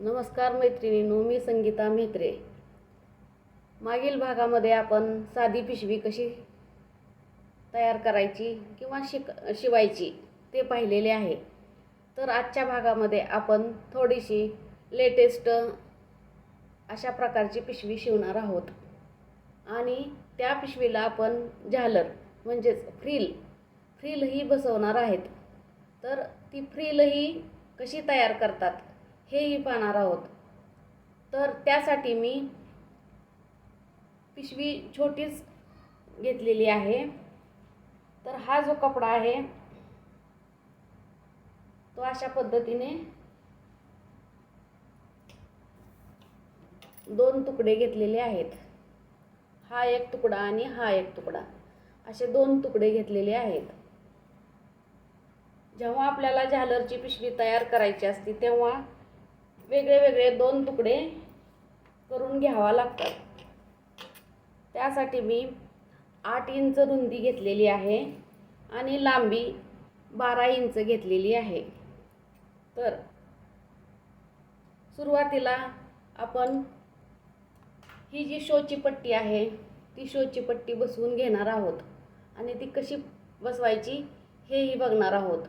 नमस्कार मैत्रिणींनो मी संगीता म्हेत्रे. मागील भागामध्ये आपण साधी पिशवी कशी तयार करायची किंवा शिक शिवायची ते पाहिलेले आहे. तर आजच्या भागामध्ये आपण थोडीशी लेटेस्ट अशा प्रकारची पिशवी शिवणार आहोत. आणि त्या पिशवीला आपण झालर म्हणजेच फ्रील फ्रीलही बसवणार आहेत. तर ती फ्रीलही कशी तयार करतात? हेही पाहणार आहोत. तर त्यासाठी मी पिशवी छोटीच घेतलेली आहे. तर हा जो कपडा आहे तो अशा पद्धतीने दोन तुकडे घेतलेले आहेत. हा एक तुकडा आणि हा एक तुकडा. असे दोन तुकडे घेतलेले आहेत. जेव्हा आपल्याला झालरची पिशवी तयार करायची असते तेव्हा वेगळे वेगळे दोन तुकडे करून घ्यावा लागतात. त्यासाठी मी आठ इंच रुंदी घेतलेली आहे आणि लांबी बारा इंच घेतलेली आहे. तर सुरुवातीला आपण ही जी शोची पट्टी आहे ती शोची पट्टी बसवून घेणार आहोत आणि ती कशी बसवायची हेही बघणार आहोत.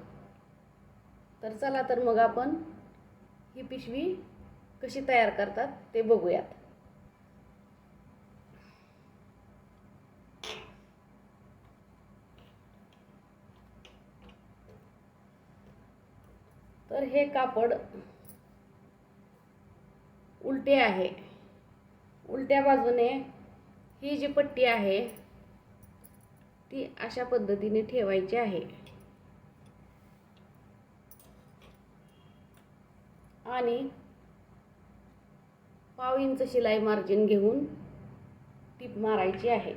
तर चला तर मग आपण ही पिशवी कशी तयार करतात ते बघूयात. तर हे कापड उलटे आहे. उलट्या बाजूने ही जी पट्टी आहे ती अशा पद्धतीने ठेवायची आहे. आणि पाव इंच शिलाई मार्जिन घेऊन टीप मारायची आहे.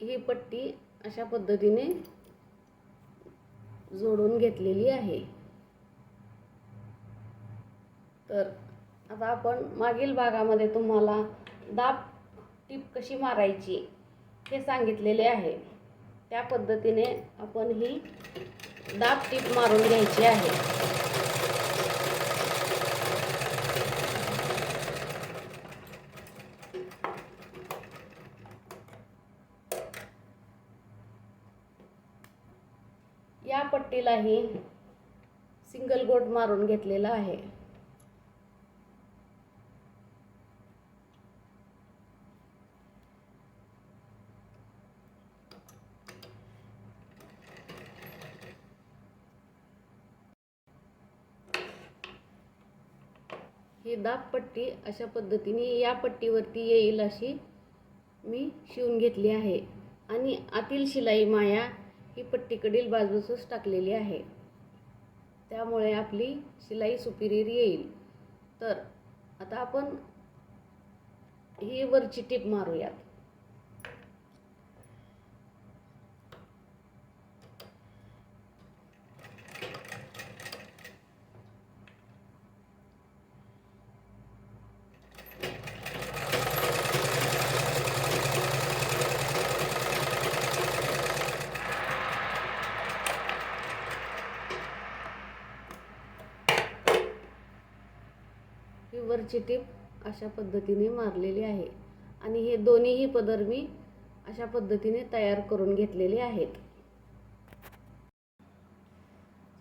ही पट्टी अशा पद्धतीने जोडून घेतलेली आहे. तर आता आपण मागील भागामध्ये तुम्हाला दाब टीप कशी मारायची हे सांगितलेले आहे. त्या पद्धतीने आपण ही दाब टीप मारून घ्यायची आहे या पट्टीलाही सिंगल गोट मारून घेतलेला आहे. ही दाब पट्टी अशा पद्धतीने या पट्टीवरती येईल अशी मी शिवून घेतली आहे. आणि आतील शिलाई माया ही पट्टीकडील बाजूसच टाकलेली आहे. त्यामुळे आपली शिलाई सुपिरियर येईल. तर आता आपण ही वरची टीप मारूयात ही वरची टीप अशा पद्धतीने मारलेली आहे. आणि हे दोन्हीही पदर मी अशा पद्धतीने तयार करून घेतलेले आहेत.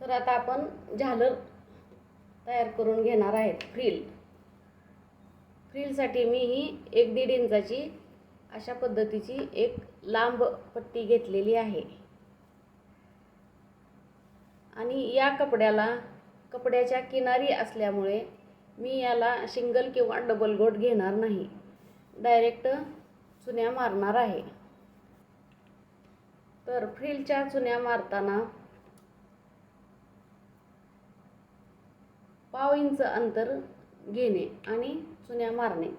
तर आता आपण झालर तयार करून घेणार आहेत फ्रील. फ्रीलसाठी मी ही एक दीड इंचाची अशा पद्धतीची एक लांब पट्टी घेतलेली आहे. आणि या कपड्याला कपड्याच्या किनारी असल्यामुळे मी याला शिंगल किंवा डबल गोट घेणार नाही. डायरेक्ट चुन्या मारणार आहे. तर फ्रिलच्या चुन्या मारताना पाव इंच अंतर घेणे आणि चुन्या मारणे.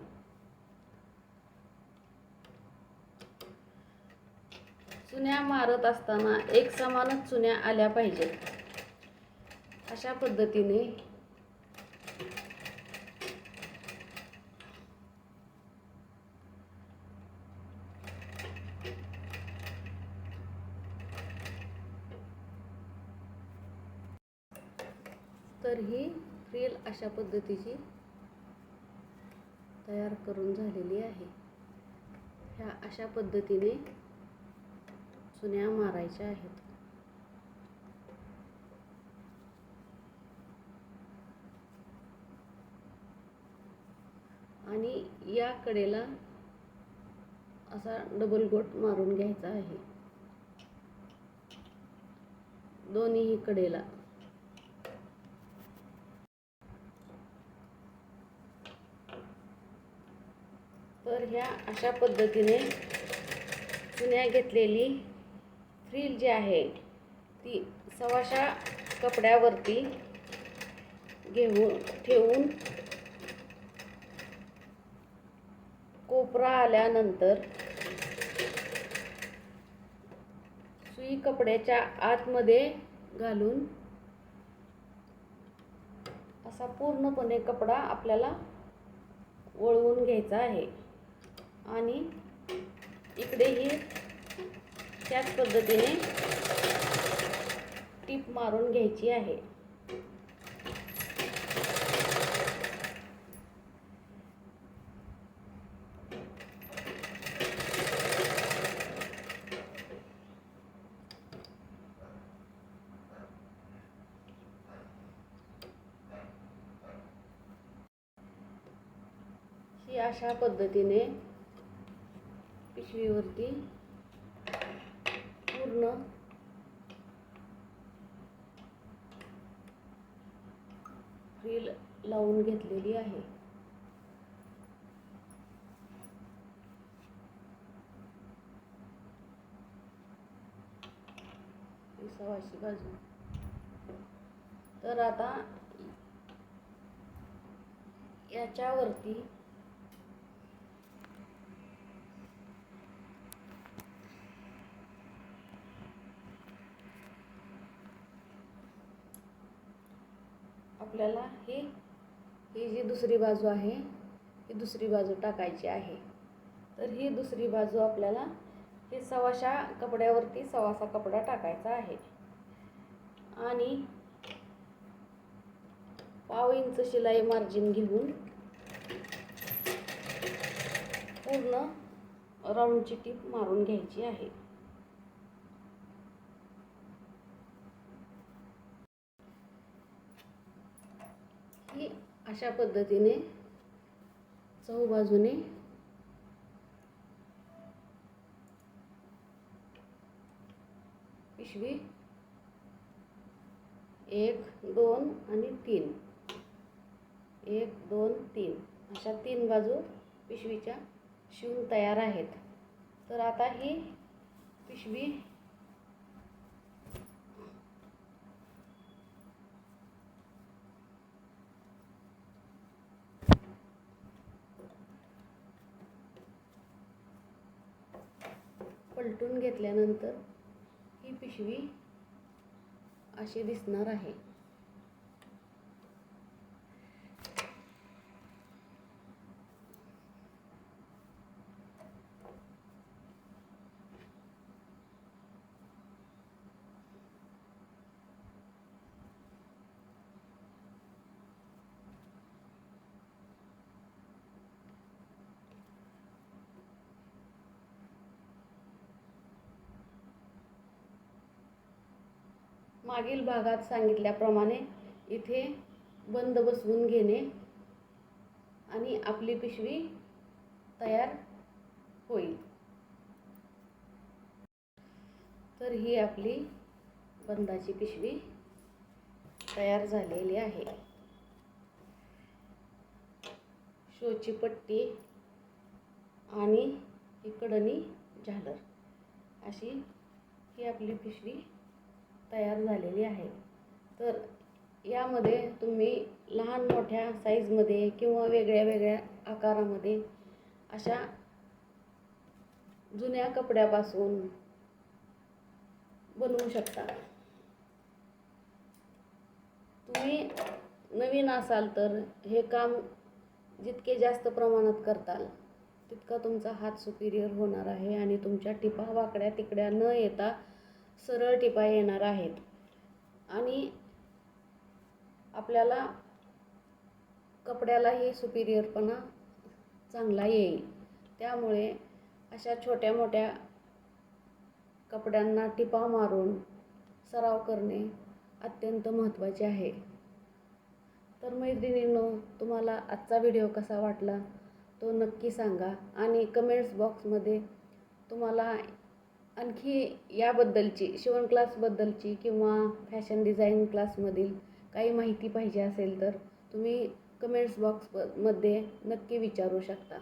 चुन्या मारत असताना एक समानच चुन्या आल्या पाहिजेत. अशा पद्धतीने तर रील अशा पद्धतीची तयार करून झालेली आहे. ह्या अशा पद्धतीने चुन्या मारायच्या आहेत. आणि या कडेला असा डबल गोट मारून घ्यायचा आहे. दोन्हीही कडेला. तर ह्या अशा पद्धतीने चुन्या घेतलेली फ्रील जी आहे ती सवाशा कपड्यावरती घेऊन ठेवून कोपरा आल्यानंतर सुई कपड्याच्या आतमध्ये घालून असा पूर्णपणे कपडा आपल्याला वळवून घ्यायचा आहे. आणि इकडेही त्याच पद्धतीने टीप मारून घ्यायची आहे. ही अशा पद्धतीने पिशवीवरती पूर्ण फ्रील लावून घेतलेली आहे. सवाशी बाजू. तर आता याच्यावरती आपल्याला ही ही जी दुसरी बाजू आहे ही दुसरी बाजू टाकायची आहे. तर ही दुसरी बाजू आपल्याला ही सवाशा कपड्यावरती सवासा कपडा टाकायचा आहे. आणि पाव इंच शिलाई मार्जिन घेऊन पूर्ण राऊंडची टीप मारून घ्यायची आहे ही अशा पद्धतीने चहूबाजूने पिशवी एक दोन आणि तीन. एक दोन तीन. अशा तीन बाजू पिशवीच्या शिवून तयार आहेत. तर आता ही पिशवी उलटून घेतल्यानंतर ही पिशवी अशी दिसणार आहे. मागील भागात सांगितल्याप्रमाणे इथे बंद बसवून घेणे आणि आपली पिशवी तयार होईल. तर ही आपली बंदाची पिशवी तयार झालेली आहे. शोची पट्टी आणि इकडनी झालर. अशी ही आपली पिशवी तयार झालेली आहे. तर यामध्ये तुम्ही लहान मोठ्या साईजमध्ये किंवा वेगळ्या वेगळ्या आकारामध्ये अशा जुन्या कपड्यापासून बनवू शकता. तुम्ही नवीन असाल तर हे काम जितके जास्त प्रमाणात करताल तितका तुमचा हात सुपिरियर होणार आहे आणि तुमच्या टिपा वाकड्या तिकड्या न येता सरळ टिपा येणार आहेत. आणि आपल्याला कपड्यालाही सुपिरियरपणा चांगला येईल. त्यामुळे अशा छोट्या मोठ्या कपड्यांना टिपा मारून सराव करणे अत्यंत महत्त्वाचे आहे. तर मैत्रिणींनो तुम्हाला आजचा व्हिडिओ कसा वाटला तो नक्की सांगा आणि कमेंट्स बॉक्समध्ये तुम्हाला आणखी याबद्दलची शिवण क्लासबद्दलची किंवा फॅशन डिझाईन क्लासमधील काही माहिती पाहिजे असेल तर तुम्ही कमेंट्स बॉक्समध्ये नक्की विचारू शकता.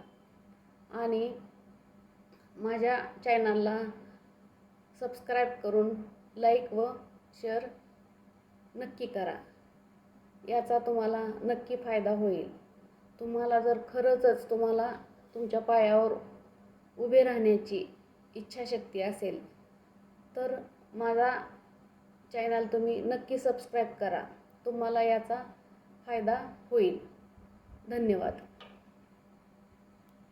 आणि माझ्या चॅनलला सबस्क्राईब करून लाईक व शेअर नक्की करा. याचा तुम्हाला नक्की फायदा होईल. तुम्हाला जर खरंचच तुम्हाला तुमच्या पायावर उभे राहण्याची इच्छाशक्ती असेल तर माझा चॅनल तुम्ही नक्की सबस्क्राईब करा. तुम्हाला याचा फायदा होईल. धन्यवाद.